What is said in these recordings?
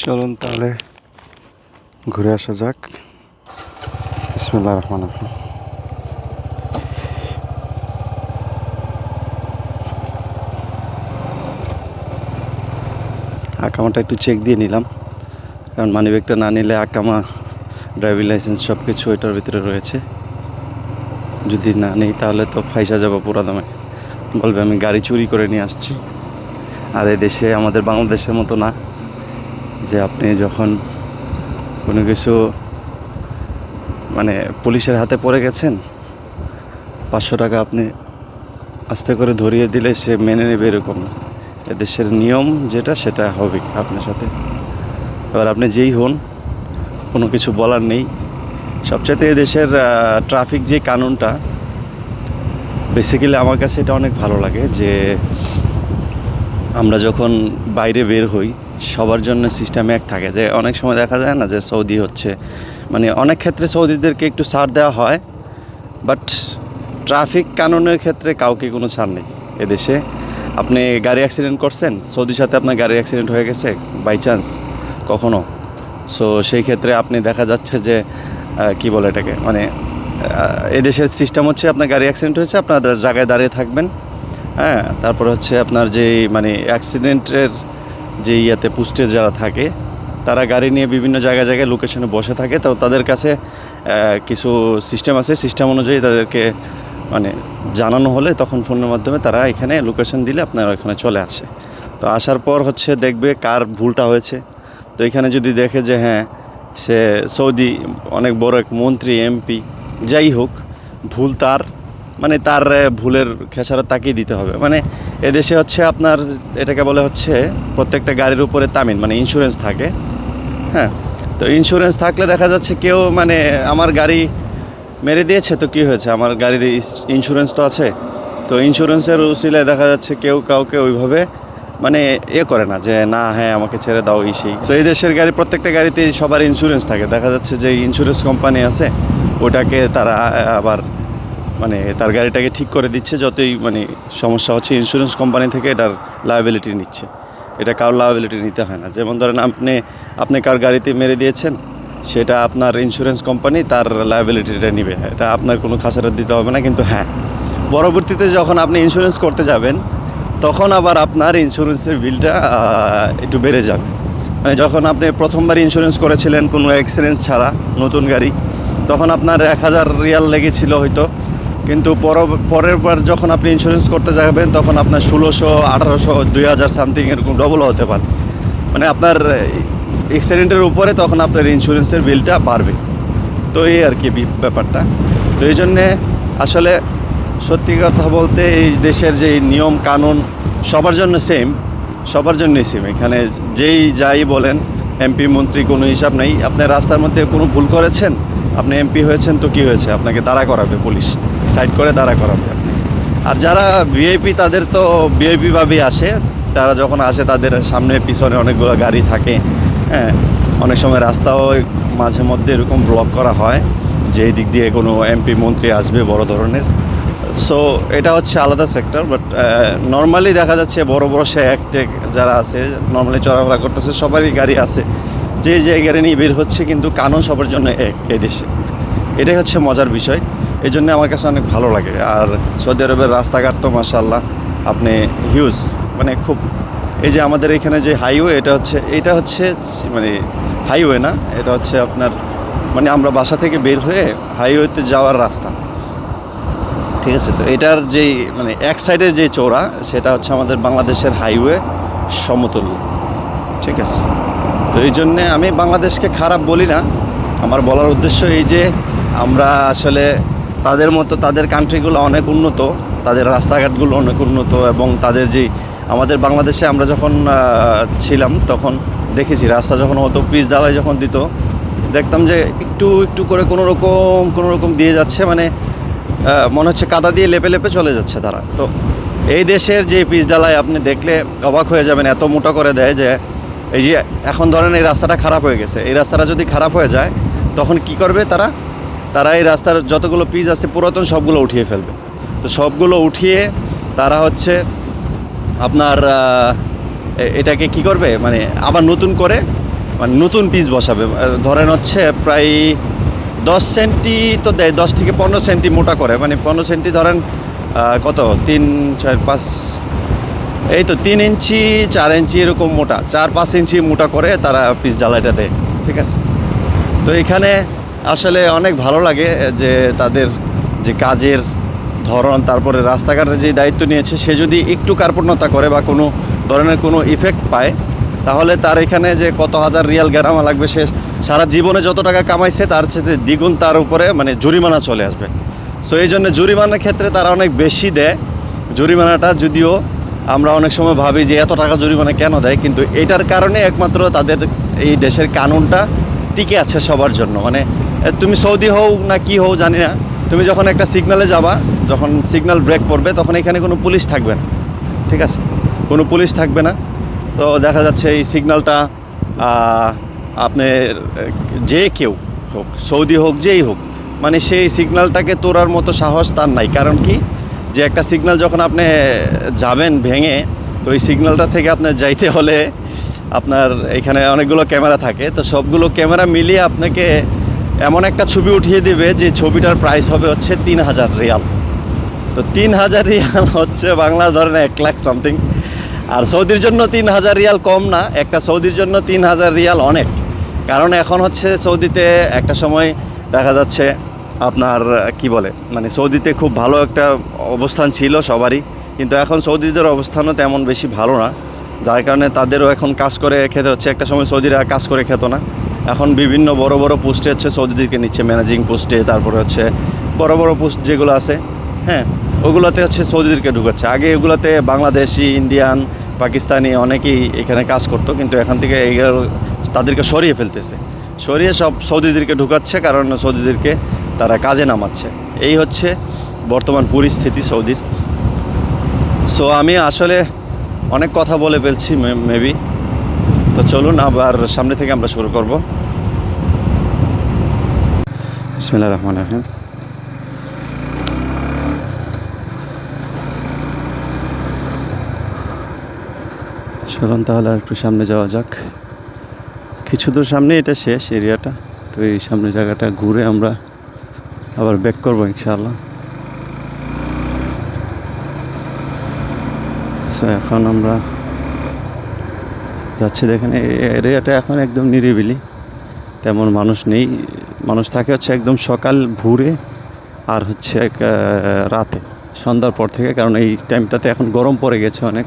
চলুন তাহলে ঘুরে আসা যাক। বিসমুল্লাহ রহমান রহিম। আকামাটা একটু চেক দিয়ে নিলাম। কারণ মানিব্যাগটা না নিলে আকামা ড্রাইভিং লাইসেন্স সব কিছু এটার ভিতরে রয়েছে। যদি না নেই তাহলে তো ফাইসা যাব পুরা দামে বলবে আমি গাড়ি চুরি করে নিয়ে আসছি। আর এ দেশে, আমাদের বাংলাদেশের মতো না। যে আপনি যখন কোনো কিছু মানে পুলিশের হাতে পড়ে গেছেন, পাঁচশো টাকা আপনি আস্তে করে ধরিয়ে দিলে সে মেনে নেবে এরকম না। এদেশের নিয়ম যেটা, সেটা হবে আপনার সাথে। এবার আপনি যেই হন, কোনো কিছু বলার নেই। সবচেয়ে এদেশের ট্রাফিক যে কানুনটা বেসিক্যালি আমার কাছে এটা অনেক ভালো লাগে যে আমরা যখন বাইরে বের হই সবার জন্য সিস্টেম এক থাকে। যে অনেক সময় দেখা যায় না যে সৌদি হচ্ছে। মানে অনেক ক্ষেত্রে সৌদিদেরকে একটু ছাড় দেওয়া হয় বাট ট্রাফিক কানুনের ক্ষেত্রে কাউকে কোনো ছাড় নেই এদেশে। আপনি গাড়ি অ্যাক্সিডেন্ট করছেন, সৌদির সাথে আপনার গাড়ি অ্যাক্সিডেন্ট হয়ে গেছে বাই চান্স কখনো। সো সেই ক্ষেত্রে আপনি দেখা যাচ্ছে যে কি বলে এটাকে? মানে এদেশের সিস্টেম হচ্ছে আপনার গাড়ি অ্যাক্সিডেন্ট হয়েছে, আপনার জায়গায় দাঁড়িয়ে থাকবেন। হ্যাঁ তারপর হচ্ছে আপনার যে মানে অ্যাক্সিডেন্টের যে ইয়াতে পুস্টে যারা থাকে, তারা গাড়ি নিয়ে বিভিন্ন জায়গায় জায়গায় লোকেশনে বসে থাকে। তো তাদের কাছে কিছু সিস্টেম আছে। সিস্টেম অনুযায়ী তাদেরকে মানে জানানো হলে তখন ফোনের মাধ্যমে তারা এখানে লোকেশন দিলে আপনার এখানে চলে আসে। তো আসার পর হচ্ছে দেখবে কার ভুলটা হয়েছে। তো এখানে যদি দেখে যে হ্যাঁ সে সৌদি অনেক বড় এক মন্ত্রী, এমপি, যাই হোক, ভুল তার মানে তার ভুলের খেসারত তাকেই দিতে হবে। মানে এদেশে হচ্ছে আপনার, এটাকে বলে হচ্ছে প্রত্যেকটা গাড়ির উপরে তামিন মানে ইন্স্যুরেন্স থাকে। হ্যাঁ? তো ইন্স্যুরেন্স থাকলে দেখা যাচ্ছে কেউ মানে আমার গাড়ি মেরে দিয়েছে তো কী হয়েছে? আমার গাড়ির ইন্স্যুরেন্স তো আছে। তো ইন্স্যুরেন্সের উসিলায় দেখা যাচ্ছে কেউ কাউকে ওইভাবে মানে এ করে না যে, না হ্যাঁ আমাকে ছেড়ে দাও, এই সেই। তো এই দেশের গাড়ি, প্রত্যেকটা গাড়িতেই সবার ইন্স্যুরেন্স থাকে। দেখা যাচ্ছে যে ইন্স্যুরেন্স কোম্পানি আছে, ওটাকে তারা আবার মানে তার গাড়িটাকে ঠিক করে দিচ্ছে যতই মানে সমস্যা হচ্ছে ইন্স্যুরেন্স কোম্পানি থেকে এটার লায়াবিলিটি নিচ্ছে। এটা কারোর লায়াবিলিটি নিতে হয় না। যেমন ধরেন আপনি আপনি কার গাড়িতে মেরে দিয়েছেন, সেটা আপনার ইন্স্যুরেন্স কোম্পানি তার লায়াবিলিটিটা নিবে। এটা আপনার কোনো খাসারাত দিতে হবে না, কিন্তু হ্যাঁ। পরবর্তীতে যখন আপনি ইন্স্যুরেন্স করতে যাবেন, তখন আবার আপনার ইন্স্যুরেন্সের বিলটা একটু বেড়ে যাবে। মানে যখন আপনি প্রথমবার ইন্স্যুরেন্স করেছিলেন কোনো অ্যাক্সিডেন্ট ছাড়া নতুন গাড়ি, তখন আপনার এক হাজার রিয়াল লেগেছিল হয়তো। কিন্তু পর পরের বার যখন আপনি ইন্স্যুরেন্স করতে যাবেন, তখন আপনার ষোলোশো, আঠারোশো, দুই হাজার সামথিং এরকম ডবল হতে পারে। মানে আপনার অ্যাক্সিডেন্টের উপরে তখন আপনার ইন্স্যুরেন্সের বিলটা বাড়বে। তো এই আর কি ব্যাপারটা। তো এই জন্যে আসলে সত্যি কথা বলতে এই দেশের যে নিয়ম, কানুন, সবার জন্য সেম সবার জন্যই সেম এখানে যেই যাই বলেন এমপি মন্ত্রী কোনো হিসাব নেই। আপনি রাস্তার মধ্যে কোনো ভুল করেছেন আপনি এমপি হয়েছেন তো কী হয়েছে? আপনাকে দাঁড়া করাবে পুলিশ। সাইড করে দাঁড়া করাবে আপনি। আর যারা ভিআইপি, তাদের তো ভিআইপিভাবেই আসে। তারা যখন আসে, তাদের সামনে, পিছনে অনেকগুলো গাড়ি থাকে। হ্যাঁ অনেক সময় রাস্তাও মাঝে মধ্যে এরকম ব্লক করা হয়, যে দিক দিয়ে কোনো এমপি মন্ত্রী আসবে, বড় ধরনের। সো এটা হচ্ছে আলাদা সেক্টর বাট নর্মালি দেখা যাচ্ছে বড় বড় শেখ টেক যারা আছে নর্মালি চলাফেরা করতেছে, সবারই গাড়ি আছে। যে গাড়ি নিয়ে বের হচ্ছে কিন্তু কানও সবার জন্য এক এই দেশে। এটাই হচ্ছে মজার বিষয়। এই জন্য আমার কাছে অনেক ভালো লাগে। আর সৌদি আরবের রাস্তাঘাট তো মাসাল্লাহ আপনি হিউজ মানে খুব এই যে আমাদের এখানে যে হাইওয়ে এটা হচ্ছে এটা হচ্ছে মানে হাইওয়ে না, এটা হচ্ছে আপনার মানে আমরা বাসা থেকে বের হয়ে হাইওয়েতে যাওয়ার রাস্তা। ঠিক আছে? তো এটার যেই মানে এক সাইডের যে চৌড়া সেটা হচ্ছে আমাদের বাংলাদেশের হাইওয়ে সমতুল্য ঠিক আছে? তো এই জন্যে আমি বাংলাদেশকে খারাপ বলি না। আমার বলার উদ্দেশ্য এই যে আমরা আসলে তাদের মতো তাদের কান্ট্রিগুলো অনেক উন্নত, তাদের রাস্তাঘাটগুলো অনেক উন্নত এবং তাদের যেই আমাদের বাংলাদেশে আমরা যখন ছিলাম তখন দেখেছি রাস্তা যখন অত পিচ ডালাই যখন দিত, দেখতাম যে একটু একটু করে কোনো রকম কোনো রকম দিয়ে যাচ্ছে মানে মনে হচ্ছে কাদা দিয়ে লেপে লেপে চলে যাচ্ছে তারা। তো এই দেশের যে পিচ ডালায় আপনি দেখলে অবাক হয়ে যাবেন, এত মোটা করে দেয় যে এই যে এখন ধরেন এই রাস্তাটা খারাপ হয়ে গেছে, এই রাস্তাটা যদি খারাপ হয়ে যায়, তখন কি করবে তারা? তারা এই রাস্তার যতগুলো পিচ আছে পুরাতন সবগুলো উঠিয়ে ফেলবে। তো সবগুলো উঠিয়ে তারা হচ্ছে আপনার এটাকে কি করবে? মানে আবার নতুন করে মানে নতুন পিস বসাবে। ধরেন হচ্ছে প্রায় দশ সেন্টি তো দেয়, দশ থেকে পনেরো সেন্টি মোটা করে। মানে পনেরো সেন্টি ধরেন কত? তিন ছয় পাঁচ এই তো তিন ইঞ্চি, চার ইঞ্চি এরকম মোটা। চার পাঁচ ইঞ্চি মোটা করে তারা পিস জ্বালাইটা দেয়। ঠিক আছে? তো এখানে আসলে অনেক ভালো লাগে যে তাদের যে কাজের ধরন, তারপরে রাস্তাঘাটের যে দায়িত্ব নিয়েছে, সে যদি একটু কার্পণ্যতা করে বা কোনো ধরনের কোনো ইফেক্ট পায়, তাহলে তার এখানে যে কত হাজার রিয়াল গ্যারামা লাগবে, সে সারা জীবনে যত টাকা কামাইছে, তার সাথে দ্বিগুণ তার উপরে মানে জরিমানা চলে আসবে। সো এই জন্য জরিমানার ক্ষেত্রে তারা অনেক বেশি দেয়। জরিমানাটা যদিও আমরা অনেক সময় ভাবি যে এত টাকা জরিমানা কেন দেয়, কিন্তু এটার কারণে একমাত্র তাদের এই দেশের কানুনটা টিকে আছে সবার জন্য। মানে তুমি সৌদি হও না কি হও জানি না। তুমি যখন একটা সিগনালে যাবা, যখন সিগনাল ব্রেক পড়বে, তখন এখানে কোনো পুলিশ থাকবে না। ঠিক আছে? কোনো পুলিশ থাকবে না। তো দেখা যাচ্ছে এই সিগনালটা আপনি যে কেউ হোক, সৌদি হোক, যেই হোক মানে সেই সিগনালটাকে তোরার মতো সাহস তার নাই। কারণ কি? যে একটা সিগন্যাল যখন আপনি যাবেন ভেঙে, তো ওই সিগন্যালটা থেকে আপনার যাইতে হলে আপনার এখানে অনেকগুলো ক্যামেরা থাকে। তো সবগুলো ক্যামেরা মিলিয়ে আপনাকে এমন একটা ছবি উঠিয়ে দিবে যে ছবিটার প্রাইস হবে হচ্ছে তিন হাজার রিয়াল। তো তিন হাজার রিয়াল হচ্ছে বাংলা ধরেন এক লাখ সামথিং আর সৌদির জন্য তিন হাজার রিয়াল কম না, একটা সৌদির জন্য তিন হাজার রিয়াল অনেক। কারণ এখন হচ্ছে সৌদিতে একটা সময় দেখা যাচ্ছে আপনার কি বলে মানে সৌদিতে খুব ভালো একটা অবস্থান ছিল সবারই, কিন্তু এখন সৌদিদের অবস্থানও তেমন বেশি ভালো না। যার কারণে তাদেরও এখন কাজ করে খেতে হচ্ছে। একটা সময় সৌদিরা কাজ করে খেত না। এখন বিভিন্ন বড় বড় পোস্টে হচ্ছে সৌদিদেরকে নিচ্ছে, ম্যানেজিং পোস্টে, তারপরে হচ্ছে বড় বড় পোস্ট যেগুলো আছে হ্যাঁ ওগুলোতে হচ্ছে সৌদিদেরকে ঢুকাচ্ছে। আগে এগুলোতে বাংলাদেশি, ইন্ডিয়ান, পাকিস্তানি অনেকেই এখানে কাজ করতো, কিন্তু এখান থেকে এইগুলো তাদেরকে সরিয়ে ফেলতেছে। সরিয়ে সব সৌদিদেরকে ঢুকাচ্ছে, কারণ সৌদিদেরকে তারা কাজে নামাচ্ছে। এই হচ্ছে বর্তমান পরিস্থিতি সৌদির। সো আমি আসলে অনেক কথা বলে ফেলছি মেবি তো চলুন, আবার সামনে থেকে আমরা শুরু করব। বিসমিল্লাহ রহমান রহিম। চলুন তাহলে আর একটু সামনে যাওয়া যাক। কিছু দূর সামনে, এটা শেষ এরিয়াটা। তো এই সামনে জায়গাটা ঘুরে আমরা আবার ব্যাক করব ইনশাআল্লাহ। So, এখন আমরা যাচ্ছি দেখেন এরিয়াটা এখন একদম নিরিবিলি। তেমন মানুষ নেই মানুষ থাকে হচ্ছে একদম সকাল ভোরে আর হচ্ছে এক, রাতে সন্ধ্যার পর থেকে। কারণ এই টাইমটাতে এখন গরম পড়ে গেছে অনেক।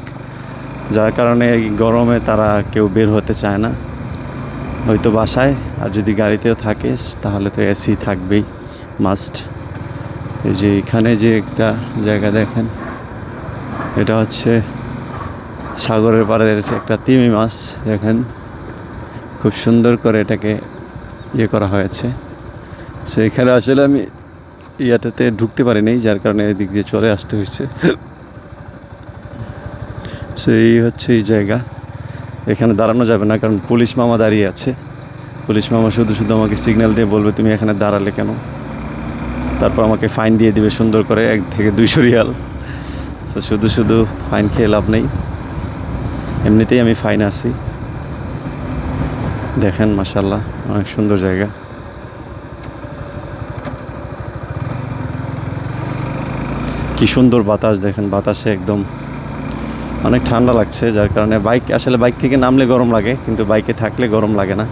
যার কারণে এই গরমে তারা কেউ বের হতে চায় না। হয়তো বাসায় আর যদি গাড়িতেও থাকে তাহলে তো এসি থাকবেই। মাস্ট এই যে এখানে যে একটা জায়গা দেখেন, এটা হচ্ছে সাগরের পাড়ের একটা তিমি মাছ, দেখেন। খুব সুন্দর করে এটাকে ইয়ে করা হয়েছে। সো এখানে আসলে আমি ইয়াটাতে ঢুকতে পারিনি, যার কারণে এদিক দিয়ে চলে আসতে হয়েছে। সো এই হচ্ছে এই জায়গা। এখানে দাঁড়ানো যাবে না, কারণ পুলিশ মামা দাঁড়িয়ে আছে। পুলিশ মামা শুধু শুধু আমাকে সিগন্যাল দিয়ে বলবে, তুমি এখানে দাঁড়ালে কেন? তারপর আমাকে ফাইন দিয়ে দিবে সুন্দর করে, এক থেকে দুইশো রিয়াল। সো শুধু শুধু ফাইন খেয়ে লাভ নেই। এমনিতেই আমি ফাইন আছি। দেখেন মাসাল্লাহ অনেক সুন্দর জায়গা। কি সুন্দর বাতাস, দেখেন, বাতাসে একদম অনেক ঠান্ডা লাগছে, যার কারণে বাইক আসলে বাইক থেকে নামলে গরম লাগে, কিন্তু বাইকে থাকলে গরম লাগে না।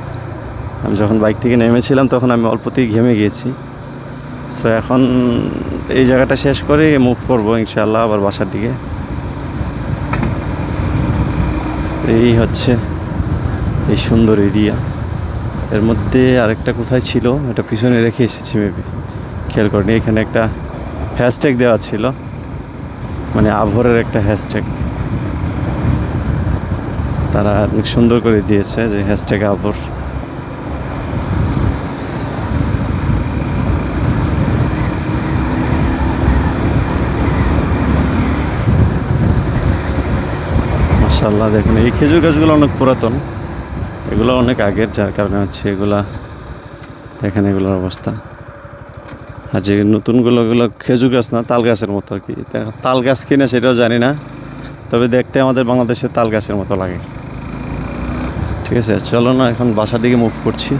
আমি যখন বাইক থেকে নেমেছিলাম, তখন আমি অল্পতেই ঘেমে গিয়েছি। সো এখন এই জায়গাটা শেষ করে মুভ করব ইনশাল্লাহ আবার বাসার দিকে। এই হচ্ছে এই সুন্দর এরিয়া এর মধ্যে আরেকটা কোথায় ছিল? এটা পিছনে রেখে এসেছি মেবি খেয়াল করিনি, এখানে একটা হ্যাশট্যাগ দেওয়া ছিল। মানে আভরের একটা হ্যাশট্যাগ তারা অনেক সুন্দর করে দিয়েছে যে হ্যাশট্যাগ আভর মাসাল্লাহ দেখুন, এই খেজুর গাছগুলো অনেক পুরাতন। এগুলো অনেক আগের, যার কারণে হচ্ছে এগুলা, দেখেন এগুলোর অবস্থা। আর যে নতুনগুলো এগুলো খেজুর গাছ না, তাল গাছের মতো আর কি। তাল গাছ কিনা সেটাও জানি না, তবে দেখতে আমাদের বাংলাদেশে তাল গাছের মতো লাগে। ঠিক আছে, চলো না, এখন বাসার দিকে মুভ করছি।